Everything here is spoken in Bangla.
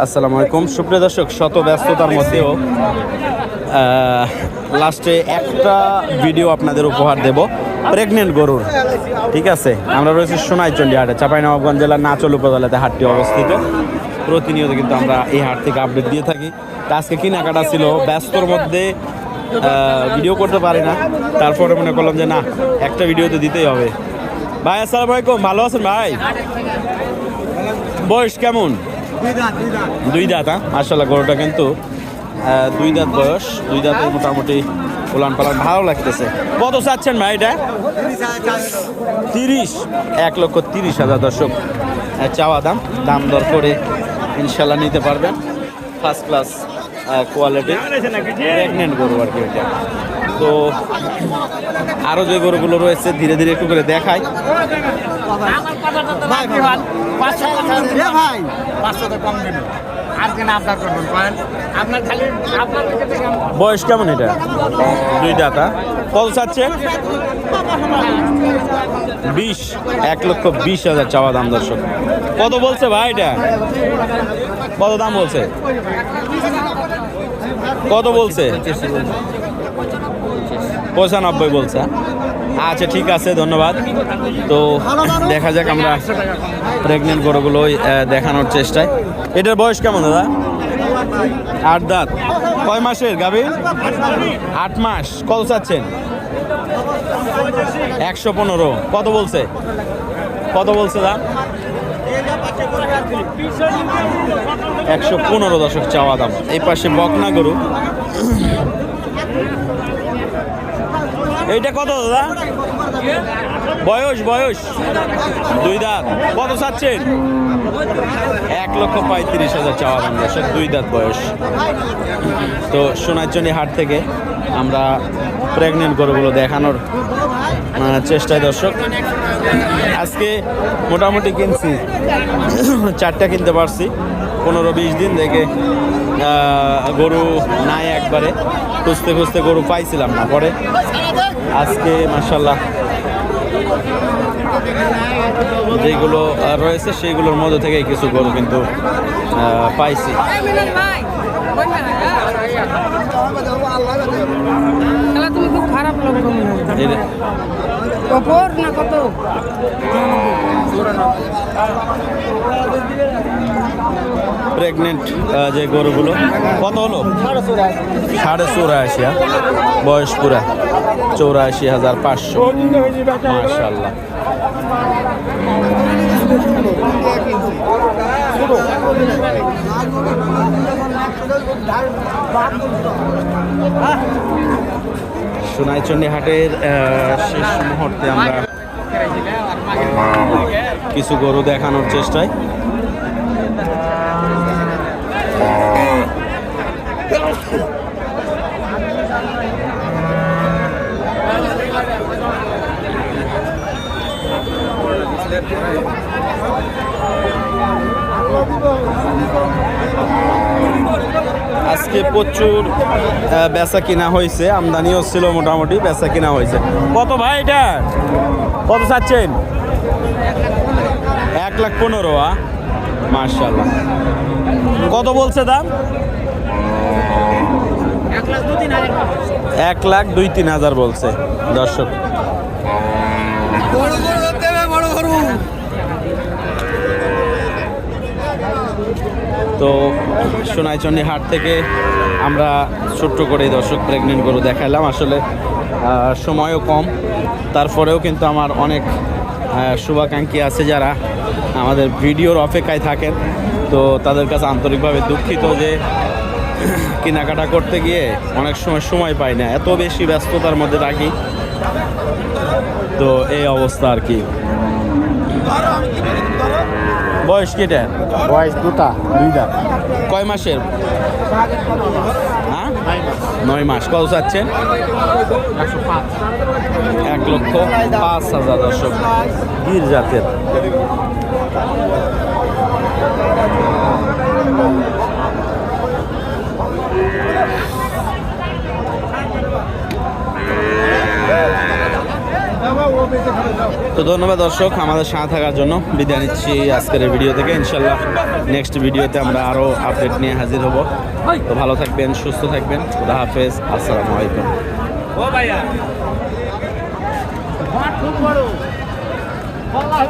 আসসালামু আলাইকুম। সুপ্রিয় দর্শক, শত ব্যস্ততার মধ্যেও লাস্টে একটা ভিডিও আপনাদের উপহার দেব। প্রেগনেন্ট গরুর, ঠিক আছে? আমরা রয়েছি সোনাইচন্ডী হাটে, চাঁপাইনবাবগঞ্জ জেলার নাচল উপজেলাতে হাটটি অবস্থিত। প্রতিনিয়ত কিন্তু আমরা এই হাট থেকে আপডেট দিয়ে থাকি। তা আজকে কেনাকাটা ছিল, ব্যস্তর মধ্যে ভিডিও করতে পারি না। তারপরে মনে করলাম যে না, একটা ভিডিও তো দিতেই হবে। ভাই, আসসালামু আলাইকুম, ভালো আছেন ভাই? বয়স কেমন? দুই দাঁত হ্যাঁ? মার্শাল্লাহ গরুটা কিন্তু দুই দাঁত বয়স, দুই দাঁতের মোটামুটি উলান পালান ভালো লাগতেছে। কত চাচ্ছেন ভাই এটা? তিরিশ। এক লক্ষ তিরিশ হাজার দর্শক চাওয়া দাম। দাম দর করে ইনশাল্লাহ নিতে পারবেন। ফার্স্ট ক্লাস কোয়ালিটি প্রেগনেন্ট গরু আর কি এটা তো আরও যে গরুগুলো রয়েছে ধীরে ধীরে একটু করে দেখাই। ভাই পাঁচশো তো কম দিন। আজকে না আপনার করবেন কয়েন। আপনার খালি আপনার থেকে থেকে আমি- বয়স কেমন এটা? দুই দাঁতা। কত চাচ্ছেন বিশ। এক লক্ষ বিশ হাজার চাওয়া দাম দর্শক। কত বলছে ভাই এটা? কত দাম বলছে? কত বলছে? পঁচানব্বই বলছে আচ্ছা ঠিক আছে ধন্যবাদ। তো দেখা যাক আমরা প্রেগনেন্ট গরুগুলোই আহ, দেখানোর চেষ্টায়। এটার বয়স কেমন দাদা? আট দাঁত। কয় মাসের গাভীর আট মাস। কত চাচ্ছেন? একশো পনেরো। কত বলছে? কত বলছে দাম একশো পনেরো দশক চাওয়া দাম। এই পাশে বকনা গরু। এইটা কত দাদা? বয়স বয়স। দুই দাঁত। কত চাচ্ছেন? এক লক্ষ পঁয়ত্রিশ হাজার চাওয়া দর্শক দুই দাঁত বয়স। তো সোনারচন্ডী হাট থেকে আমরা প্রেগনেন্ট গরুগুলো দেখানোর চেষ্টায় দর্শক। আজকে মোটামুটি কিনছি, চারটা কিনতে পারছি। পনেরো বিশ দিন থেকে গরু নাই একবারে। খুঁজতে খুঁজতে গরু পাইছিলাম না পরে। আজকে মাসাল্লাহ যেগুলো রয়েছে সেইগুলোর মধ্যে থেকে কিছু গরু কিন্তু পাইছি। তুমি খুব খারাপ লোক না কত? প্রেগনেন্ট যে গরুগুলো। কত হলো? সাড়ে চৌরাশি হ্যাঁ? বয়স পুরা চৌরাশি হাজার পাঁচশো। মাশাল্লাহ সোনাইচন্ডী হাটের শেষ মুহূর্তে আমরা কিছু গরু দেখানোর চেষ্টায়। আজকে প্রচুর বেচা কিনা হয়েছে, আমদানিও ছিল মোটামুটি, বেচা কিনা হয়েছে। কত ভাই এটা? কত চাচ্ছেন? এক লাখ পনেরো, আ? মার্শাল্লাহ কত বলছে দাম? এক লাখ দুই তিন হাজার বলছে, দর্শক। তো সোনাইচন্ডী হাট থেকে আমরা ছোট্ট করে দর্শক প্রেগনেন্ট গরু দেখাইলাম। আসলে সময়ও কম। তারপরেও কিন্তু আমার অনেক শুভাকাঙ্ক্ষী আছে যারা আমাদের ভিডিওর অপেক্ষায় থাকেন। তো তাদের কাছে আন্তরিকভাবে দুঃখিত যে কেনাকাটা করতে গিয়ে অনেক সময় সময় পাই না। এত বেশি ব্যস্ততার মধ্যে থাকি তো এই অবস্থা আর কি। বয়স কেটে? বয়স দুটা দুইটা। কয় মাসের? হ্যাঁ? নয় মাস। কত চাচ্ছেন একশো এক লক্ষ পাঁচ হাজার দর্শক। গির জাতের ও বেঁচে খাবে যাও তো ধন্যবাদ দর্শক আমাদের সাথে থাকার জন্য বিদায় নিচ্ছি আজকের ভিডিও থেকে ইনশাল্লাহ নেক্সট ভিডিওতে আমরা আরও আপডেট নিয়ে হাজির হব তো ভালো থাকবেন সুস্থ থাকবেন খুদা হাফেজ আসসালামু আলাইকুম ও ভাইয়া খুব বড় বলা